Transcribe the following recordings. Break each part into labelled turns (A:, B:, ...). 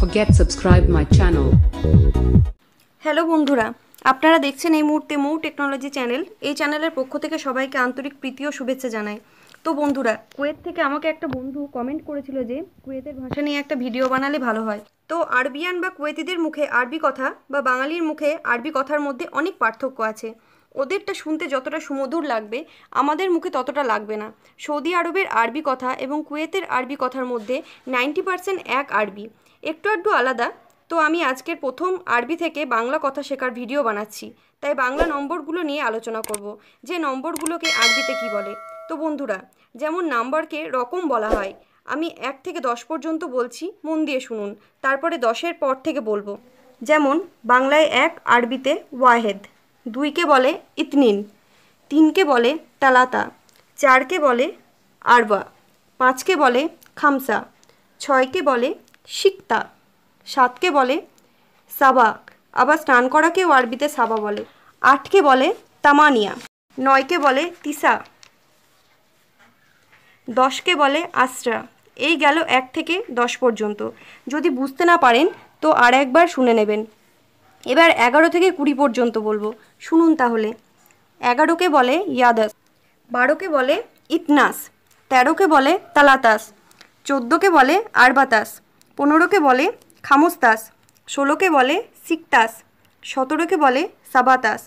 A: forget subscribe my channel.
B: Hello বন্ধুরা। আপনারা দেখছেন এই মুহূর্তে মৌ টেকনোলজি চ্যানেল। এই চ্যানেলের পক্ষ থেকে সবাইকে আন্তরিক প্রীতি ও শুভেচ্ছা জানাই। তো বন্ধুরা, কুয়েত থেকে আমাকে একটা বন্ধু কমেন্ট করেছিল যে, কুয়েতের ভাষা নিয়ে একটা ভিডিও বানালে ভালো হয়। তো আরবিয়ান বা কুয়েতিদের মুখে আরবি কথা বা বাঙালির মুখে আরবি কথার মধ্যে অনেক পার্থক্য আছে। ওদেরটা শুনতে যতটা সুমধুর লাগবে, আমাদের মুখে ততটা লাগবে না। সৌদি আরবের আরবি কথা এবং কুয়েতের আরবি কথার মধ্যে নাইনটি পার্সেন্ট এক আরবি। একটু আধটু আলাদা। তো আমি আজকের প্রথম আরবি থেকে বাংলা কথা শেখার ভিডিও বানাচ্ছি। তাই বাংলা নম্বরগুলো নিয়ে আলোচনা করব। যে নম্বরগুলোকে আরবিতে কি বলে? তো বন্ধুরা, যেমন নাম্বারকে রকম বলা হয়, আমি এক থেকে দশ পর্যন্ত বলছি, মন দিয়ে শুনুন। তারপরে দশের পর থেকে বলব। যেমন, বাংলায় এক, আরবিতে ওয়াহেদ। দুইকে বলে ইতনিন। তিনকে বলে তালাতা। চারকে বলে আরবা। পাঁচকে বলে খামসা। ছয়কে বলে শিক্তা সাতকে বলে, সাবাক। আবার স্নান করাকেও আরবিতে সাবা বলে। আটকে বলে, তামানিয়া। নয়কে বলে, তিসা। দশকে বলে, আশ্রা। এই গেল এক থেকে দশ পর্যন্ত। যদি বুঝতে না পারেন, তো আর একবার শুনে নেবেন। এবার এগারো থেকে কুড়ি পর্যন্ত বলব। শুনুন তাহলে। এগারোকে বলে, ইয়াদাস। বারোকে বলে, ইতনাস। তেরোকে বলে, তালাতাস। চোদ্দোকে বলে, আরবাতাস। পনেরোকে বলে খামোস্তাস ষোলোকে বলে সিকতাস সতেরোকে বলে সাবাতাস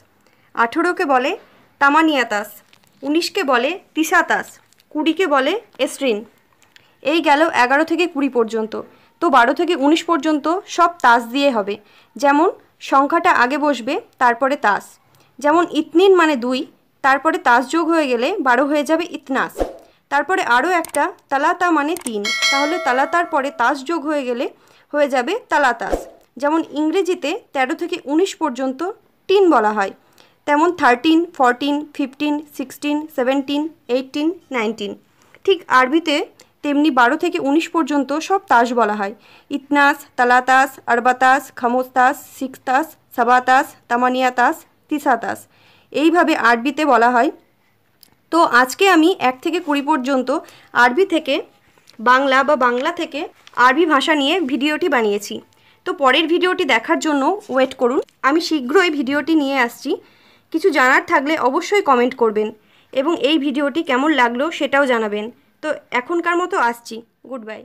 B: আঠেরোকে বলে তামানিয়াতাস উনিশকে বলে তিসাতাস কুড়িকে বলে এস্ট্রিন এই গেল এগারো থেকে কুড়ি পর্যন্ত। তো বারো থেকে উনিশ পর্যন্ত সব তাস দিয়ে হবে। যেমন সংখ্যাটা আগে বসবে, তারপরে তাস। যেমন ইতনিন মানে দুই, তারপরে তাস যোগ হয়ে গেলে বারো হয়ে যাবে ইতনাস। তারপরে আরও একটা তালাতা মানে তিন। তাহলে তালাতার পরে তাস যোগ হয়ে গেলে হয়ে যাবে তালাতাস। যেমন ইংরেজিতে তেরো থেকে উনিশ পর্যন্ত টিন বলা হয়। তেমন thirteen fourteen fifteen sixteen seventeen eighteen nineteen ঠিক আরবিতে তেমনি বারো থেকে উনিশ পর্যন্ত সব তাস বলা হয়। ইতনাস, তালাতাস, আরবাতাস, খামোস্তাস সিক্সতাস সাবাতাস, তামানিয়াতাস, তিসাতাস। এইভাবে আরবিতে বলা হয় তো আজকে আমি এক থেকে কুড়ি পর্যন্ত আরবি থেকে বাংলা বা বাংলা থেকে আরবি ভাষা নিয়ে ভিডিওটি বানিয়েছি। তো পরের ভিডিওটি দেখার জন্য ওয়েট করুন। আমি শীঘ্রই ভিডিওটি নিয়ে আসছি। কিছু জানার থাকলে অবশ্যই কমেন্ট করবেন এবং এই ভিডিওটি কেমন লাগল সেটাও জানাবেন। তো এখনকার মতো আসছি। Good bye.